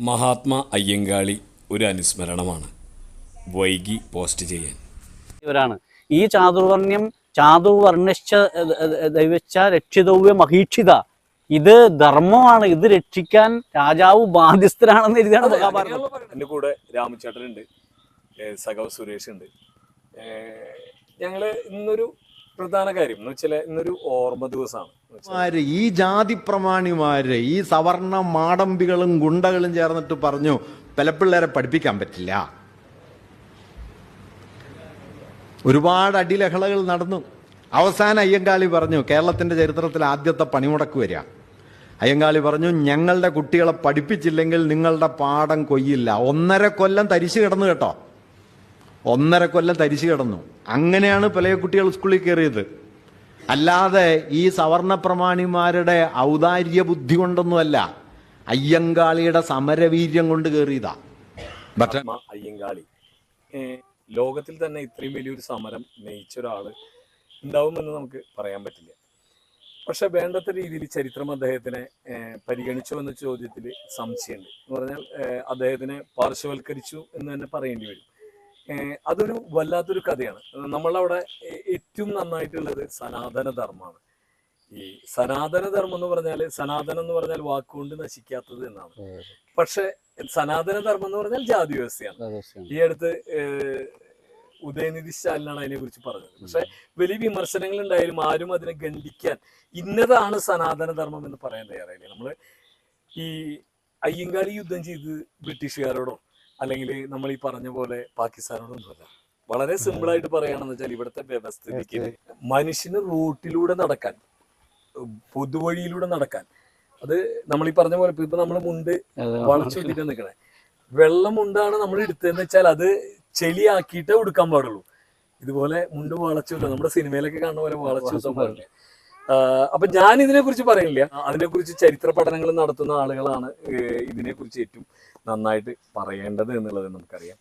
മഹാത്മാ അയ്യങ്കാളി ഒരു അനുസ്മരണമാണ്. വൈകി പോസ്റ്റ് ചെയ്യാൻ. ഇവരാണ്. ഈ ചാതുർവർണ്യം ചാതുർവർണിച്ച ദൈവച്ച രക്ഷിതവ്യ മഹീക്ഷിത. ഇത് ധർമ്മമാണ്. ഇത് രക്ഷിക്കാൻ രാജാവ് ബാധ്യസ്ഥരാണെന്ന് എഴുതിയാണ് മഹാഭാരതം. എന്റെ കൂടെ രാമചേട്ടനുണ്ട്. സഖാവ് സുരേഷ് ഉണ്ട് ഞങ്ങൾ ഇന്നൊരു പ്രധാന കാര്യം എന്ന് വെച്ചാൽ ഇന്നൊരു ഓർമ്മ ദിവസമാണ്. ഈ ജാതി പ്രമാണിമാര് ഈ സവർണ മാടമ്പികളും ഗുണ്ടകളും ചേർന്നിട്ട് പറഞ്ഞു പിള്ളേരെ പഠിപ്പിക്കാൻ പറ്റില്ല. ഒരുപാട് അടിലഹളകൾ നടന്നു. അവസാന അയ്യങ്കാളി പറഞ്ഞു കേരളത്തിന്റെ ചരിത്രത്തിൽ ആദ്യത്തെ പണിമുടക്ക് വരിക. അയ്യങ്കാളി പറഞ്ഞു ഞങ്ങളുടെ കുട്ടികളെ പഠിപ്പിച്ചില്ലെങ്കിൽ നിങ്ങളുടെ പാഠം കൊയ്യില്ല. ഒന്നര കൊല്ലം തരിശു കിടന്നു കേട്ടോ. ഒന്നര കൊല്ലം തരിച്ചു കിടന്നു. അങ്ങനെയാണ് പല കുട്ടികൾ സ്കൂളിൽ കയറിയത്. അല്ലാതെ ഈ സവർണ പ്രമാണിമാരുടെ ഔദാര്യ ബുദ്ധി കൊണ്ടൊന്നുമല്ല അയ്യങ്കാളിയുടെ സമരവീര്യം കൊണ്ട് കയറിയതാ. അയ്യങ്കാളി. ലോകത്തിൽ തന്നെ ഇത്രയും വലിയൊരു സമരം നയിച്ച ഒരാൾ ഉണ്ടാവുമെന്ന് നമുക്ക് പറയാൻ പറ്റില്ല. പക്ഷെ വേണ്ടത്ര രീതിയിൽ ചരിത്രം അദ്ദേഹത്തിനെ പരിഗണിച്ചു എന്ന ചോദ്യത്തിൽ സംശയമുണ്ട്. എന്ന് പറഞ്ഞാൽ അദ്ദേഹത്തിനെ പാർശ്വവൽക്കരിച്ചു എന്ന് തന്നെ പറയേണ്ടി വരും. അതൊരു വല്ലാത്തൊരു കഥയാണ്. നമ്മളവിടെ ഏറ്റവും നന്നായിട്ടുള്ളത് സനാതന ധർമ്മമാണ് ഈ സനാതന ധർമ്മം എന്ന് പറഞ്ഞാൽ സനാതനം എന്ന് പറഞ്ഞാൽ വാക്കുകൊണ്ട് നശിക്കാത്തത് എന്നാണ്. പക്ഷെ സനാതന ധർമ്മം എന്ന് പറഞ്ഞാൽ ജാതി വ്യവസ്ഥയാണ് ഈ അടുത്ത് ഉദയനിധി സ്റ്റാലിനാണ് അതിനെ കുറിച്ച് പറഞ്ഞത്. പക്ഷെ വലിയ വിമർശനങ്ങൾ ഉണ്ടായാലും ആരും അതിനെ ഖണ്ഡിക്കാൻ ഇന്നതാണ് സനാതന ധർമ്മം എന്ന് പറയാൻ തയ്യാറായില്ല? നമ്മൾ ഈ അയ്യങ്കാളി യുദ്ധം ചെയ്ത് ബ്രിട്ടീഷുകാരോടോ അല്ലെങ്കിൽ നമ്മൾ ഈ പറഞ്ഞ പോലെ പാകിസ്ഥാനോടൊന്നുമല്ല. വളരെ സിമ്പിൾ ആയിട്ട് പറയുകയാണെന്ന് വെച്ചാൽ ഇവിടുത്തെ വ്യവസ്ഥിതിക്ക് മനുഷ്യന് റൂട്ടിലൂടെ നടക്കാൻ പൊതുവഴിയിലൂടെ നടക്കാൻ അത് നമ്മൾ ഈ പറഞ്ഞ പോലെ ഇപ്പൊ നമ്മൾ മുണ്ട് വളച്ചു വെച്ചിട്ട് നിൽക്കണേ വെള്ളം മുണ്ടാണ് നമ്മൾ എടുത്തതെന്ന് വെച്ചാൽ അത് ചെളിയാക്കിയിട്ടേ ഉടുക്കാൻ പാടുള്ളൂ. ഇതുപോലെ മുണ്ട് വളച്ചു വെച്ചാൽ നമ്മുടെ സിനിമയിലൊക്കെ കാണുന്ന പോലെ വളച്ചു വെച്ചാൽ പാടില്ല അപ്പൊ ഞാൻ ഇതിനെ കുറിച്ച് പറയുന്നില്ല. അതിനെ കുറിച്ച് ചരിത്ര പഠനങ്ങൾ നടത്തുന്ന ആളുകളാണ് ഇതിനെ കുറിച്ച് ഏറ്റവും നന്നായിട്ട് പറയേണ്ടത് എന്നുള്ളത് നമുക്കറിയാം.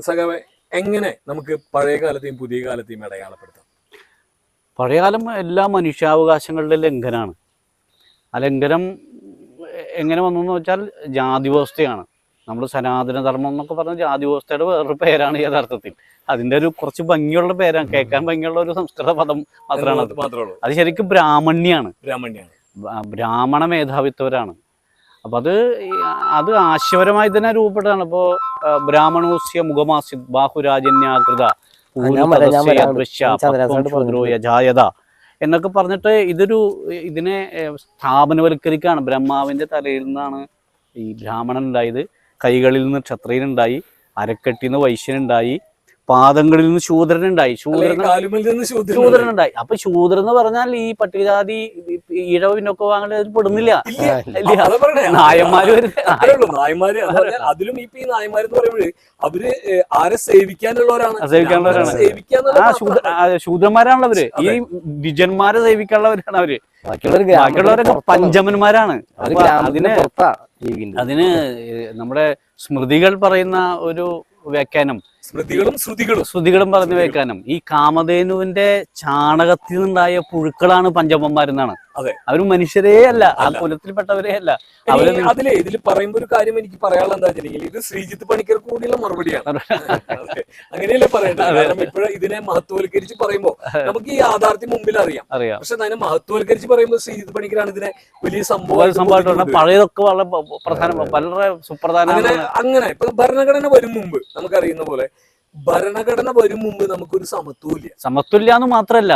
സഖാവെ എങ്ങനെ നമുക്ക് പഴയ കാലത്തെയും പുതിയ കാലത്തെയും അടയാളപ്പെടുത്താം? പഴയകാലം എല്ലാ മനുഷ്യാവകാശങ്ങളുടെ ലംഘനമാണ് ആ ലംഘനം എങ്ങനെ വന്നു എന്ന് വെച്ചാൽ ജാതി വ്യവസ്ഥയാണ് നമ്മൾ സനാതന ധർമ്മം എന്നൊക്കെ പറഞ്ഞ ജാതി വ്യവസ്ഥയുടെ വേറൊരു പേരാണ് യഥാർത്ഥത്തിൽ. അതിന്റെ ഒരു കുറച്ച് ഭംഗിയുള്ള പേരാണ്. കേൾക്കാൻ ഭംഗിയുള്ള ഒരു സംസ്കൃത പദം മാത്രമാണ് അത്. ശരിക്കും ബ്രാഹ്മണ്യാണ്. ബ്രാഹ്മണ്യാണ്. ബ്രാഹ്മണ മേധാവിത്വരാണ്. അപ്പം അത് അത് ആശയപരമായി തന്നെ രൂപപ്പെട്ടതാണ്. ഇപ്പോൾ ബ്രാഹ്മണോസ്യ മുഖമാസി ബാഹുരാജന്യാകൃത ജായത എന്നൊക്കെ പറഞ്ഞിട്ട് ഇതൊരു ഇതിനെ സ്ഥാപനവൽക്കരിക്കാണ്. സ്ഥാപനവൽക്കരിക്കുകയാണ് ബ്രഹ്മാവിന്റെ തലയിൽ നിന്നാണ് ഈ ബ്രാഹ്മണൻ ഉണ്ടായത്. കൈകളിൽ നിന്ന് ക്ഷത്രിയനുണ്ടായി. അരക്കെട്ടിൽ നിന്ന് വൈശ്യനുണ്ടായി. പാദങ്ങളിൽ നിന്ന് ശൂദ്രനുണ്ടായി. ശൂദ്രൻ കാലുമൽ നിന്ന് ശൂദ്രൻ ശൂദ്രനുണ്ടായി. അപ്പൊ ശൂദ്രൻ എന്ന് പറഞ്ഞാൽ ഈ പട്ടികജാതി ഈഴവ പിന്നൊക്കെ വാങ്ങേണ്ടത് പെടുന്നില്ല. നായന്മാര്. നായന്മാര് അതിലും ഇപ്പൊ ഈ എന്ന് പറയുമ്പോൾ അവർ ആരെ സേവിക്കാനുള്ളവരാണ്? ശൂദ്രന്മാരാണല്ലോ അവർ ഈ വിജന്മാരെ സേവിക്കാനുള്ളവരാണ് അവർ. ബാക്കിയുള്ളവരൊക്കെ പഞ്ചമന്മാരാണ്. അതിന് അതിന് നമ്മുടെ സ്മൃതികൾ പറയുന്ന ഒരു വ്യാഖ്യാനം സ്മൃതികളും ശ്രുതികളും. ശ്രുതികളും പറഞ്ഞു വെക്കാനും. ഈ കാമധേനുവിന്റെ ചാണകത്തിൽ നിന്നുണ്ടായ പുഴുക്കളാണ് പഞ്ചമന്മാരെന്നാണ് അതെ. അവർ മനുഷ്യരേ അല്ല. ആ കുലത്തിൽപ്പെട്ടവരേ അല്ല. അവർ അതിലെ ഇതിൽ പറയുമ്പോ ഒരു കാര്യം എനിക്ക് പറയാനുള്ള എന്താ വെച്ചിട്ടുണ്ടെങ്കിൽ ഇത് ശ്രീജിത്ത് പണിക്കർ കൂടിയുള്ള മറുപടിയാണ്. അങ്ങനെയല്ലേ പറയണ്ടത്? കാരണം ഇപ്പോഴും ഇതിനെ മഹത്വവൽക്കരിച്ച് പറയുമ്പോ നമുക്ക് ഈ യാഥാർത്ഥ്യം മുമ്പിൽ അറിയാം. അറിയാം പക്ഷെ അതിനെ മഹത്വവൽക്കരിച്ച് പറയുമ്പോൾ ശ്രീജിത്ത് പണിക്കരാണ് ഇതിനെ വലിയ സംഭവം സംഭവം സംഭവമായിട്ടുണ്ട് പഴയതൊക്കെ വളരെ പ്രധാന വളരെ സുപ്രധാന അങ്ങനെ ഇപ്പൊ ഭരണഘടന വരും മുമ്പ് നമുക്കറിയുന്ന പോലെ ഭരണഘടന വരും മുമ്പ് നമുക്കൊരു സമത്വമില്ല സമത്വമില്ല എന്ന് മാത്രല്ല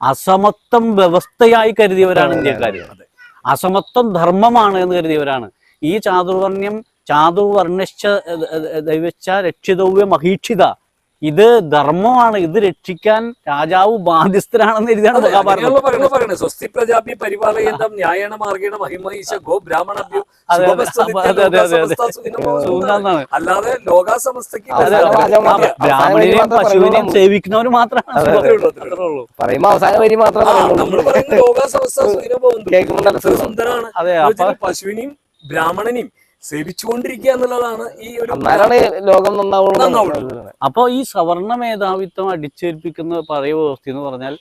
അസമത്വം വ്യവസ്ഥയായി കരുതിയവരാണ് ഇന്ത്യക്കാര്. അതെ. അസമത്വം ധർമ്മമാണ് എന്ന് കരുതിയവരാണ്. ഈ ചാതുർവർണ്യം ചാതുർവർണിച്ച ദൈവച്ച രക്ഷിതവ്യ മഹീക്ഷിത ഇത് ധർമ്മമാണ് ഇത് രക്ഷിക്കാൻ രാജാവ് ബാധ്യസ്ഥരാണെന്ന് എഴുതിയാണ് സ്വസ്തി പ്രജാപി പരിപാലയന്തം ന്യായണ മാർഗേണ മഹിമീശ ഗോ ബ്രാഹ്മണഭ്യോ അല്ലാതെ. ബ്രാഹ്മണനെയും പശുവിനെയും. സേവിക്കുന്നവർ മാത്രമാണ്. പറയുമ്പോ അവസാന വരി മാത്രമേ സുന്ദരാണ് അതെ ബ്രാഹ്മണനെയും സേവിച്ചുകൊണ്ടിരിക്കുക എന്നുള്ളതാണ് ഈ ഒരു ലോകം നന്നാവുള്ളൂ. ഈ സവർണ മേധാവിത്വം അടിച്ചേൽപ്പിക്കുന്ന പഴയ വ്യവസ്ഥ എന്ന് പറഞ്ഞാൽ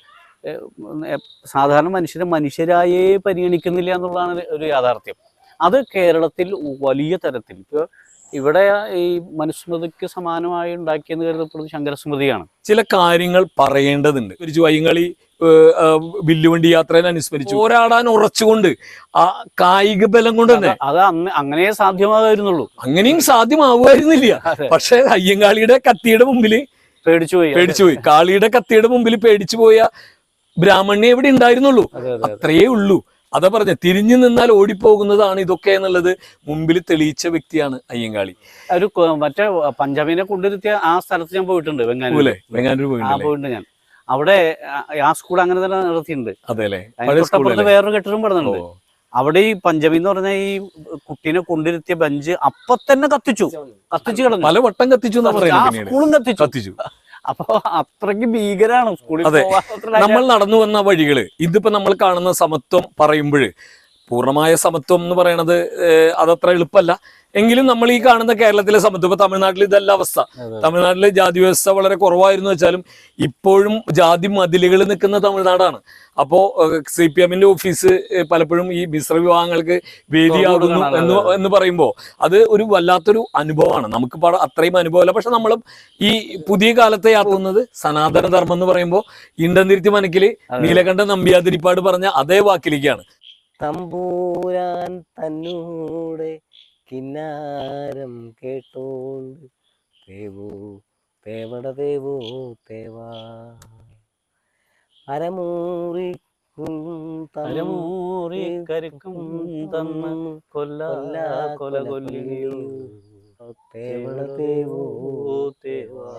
സാധാരണ മനുഷ്യരെ മനുഷ്യരായേ പരിഗണിക്കുന്നില്ല എന്നുള്ളതാണ് ഒരു യാഥാർത്ഥ്യം. അത് കേരളത്തിൽ വലിയ തരത്തിൽ. ഇപ്പോൾ ഇവിടെ ഈ മനുസ്മൃതിക്ക് സമാനമായി ഉണ്ടാക്കിയെന്ന് കരുതപ്പെടുന്നത് ശങ്കരസ്മൃതിയാണ്. ചില കാര്യങ്ങൾ പറയേണ്ടതുണ്ട്. ഒരു അയ്യങ്കളി വില്ലുവണ്ടി യാത്രയെ അനുസ്മരിച്ചു. പോരാടാൻ ഉറച്ചുകൊണ്ട് ആ കായിക ബലം കൊണ്ട് തന്നെ. അത് അങ്ങനെ സാധ്യമാകായിരുന്നുള്ളൂ. അങ്ങനെയും സാധ്യമാവുമായിരുന്നില്ല. പക്ഷെ അയ്യങ്കാളിയുടെ കത്തിയുടെ മുമ്പിൽ പേടിച്ചു പോയി. പേടിച്ചു പോയി. കാളിയുടെ കത്തിയുടെ മുമ്പിൽ പേടിച്ചു പോയ ബ്രാഹ്മണ്യ എവിടെ ഉണ്ടായിരുന്നുള്ളൂ. അതെ അതെ. അത്രയേ ഉള്ളൂ. അതാ പറഞ്ഞ തിരിഞ്ഞു നിന്നാൽ ഓടിപ്പോകുന്നതാണ് ഇതൊക്കെ എന്നുള്ളത് മുമ്പിൽ തെളിയിച്ച വ്യക്തിയാണ് അയ്യങ്കാളി. ഒരു മറ്റേ പഞ്ചാബിനെ കൊണ്ടുവരുത്തിയ ആ സ്ഥലത്ത് ഞാൻ പോയിട്ടുണ്ട് വെങ്ങാനൂർ വെങ്ങാനൂർ ആ പോയിട്ടുണ്ട് ഞാൻ. അവിടെ ആ- സ്കൂൾ അങ്ങനെ തന്നെ നടത്തിയിട്ടുണ്ട്. അതെ അല്ലേ? അതിന് പഴയ തൊട്ടപ്പുറത്ത് സ്കൂളല്ലേ? വേറൊരു കെട്ടിടം പടുന്നുണ്ട് അവിടെ ഈ പഞ്ചമി എന്ന് പറഞ്ഞ ഈ കുട്ടീനെ കൊണ്ടിരുത്തിയ ബെഞ്ച് അപ്പൊ തന്നെ കത്തിച്ചു കത്തിച്ചു കിടന്നു. പല വട്ടം കത്തിച്ചു സ്കൂളും കത്തിച്ചു. കത്തിച്ചു. അപ്പൊ അത്രയ്ക്ക് ഭീകരാണ് സ്കൂളിൽ. നമ്മൾ നടന്നു വന്ന വഴികൾ ഇതിപ്പോ നമ്മൾ കാണുന്ന സമത്വം പറയുമ്പോൾ പൂർണമായ സമത്വം എന്ന് പറയണത് അതത്ര എളുപ്പമല്ല. എങ്കിലും നമ്മൾ ഈ കാണുന്ന കേരളത്തിലെ സമത്വം ഇപ്പൊ തമിഴ്നാട്ടിൽ ഇതല്ല അവസ്ഥ. തമിഴ്നാട്ടിലെ ജാതി വ്യവസ്ഥ വളരെ കുറവായിരുന്നു വെച്ചാലും ഇപ്പോഴും ജാതി മതിലുകൾ നിൽക്കുന്ന തമിഴ്നാടാണ്. അപ്പോ സി പി എമ്മിന്റെ ഓഫീസ് പലപ്പോഴും ഈ മിശ്ര വിവാഹങ്ങൾക്ക് വേദിയാകുന്നു എന്ന് എന്ന് പറയുമ്പോൾ അത് ഒരു വല്ലാത്തൊരു അനുഭവമാണ്. നമുക്ക് അത്രയും അനുഭവമല്ല. പക്ഷെ നമ്മൾ ഈ പുതിയ കാലത്തെ യാത്രുന്നത് സനാതന ധർമ്മം എന്ന് പറയുമ്പോൾ ഇണ്ടന്തിരുത്തി മനക്കിൽ. നീലകണ്ഠ നമ്പ്യാതിരിപ്പാട് പറഞ്ഞ അതേ വാക്കിലേക്കാണ്. തമ്പൂരാൻ തന്നൂടെ കിന്നാരം കേട്ടോണ്ട് തേവോ തേവട തേവോ തേവാ. അരമൂറി അരമൂറി കരുക്കും തന്ന് കൊല്ല കൊല കൊല്ലിയോ. തേവട തേവോ. തേവാ.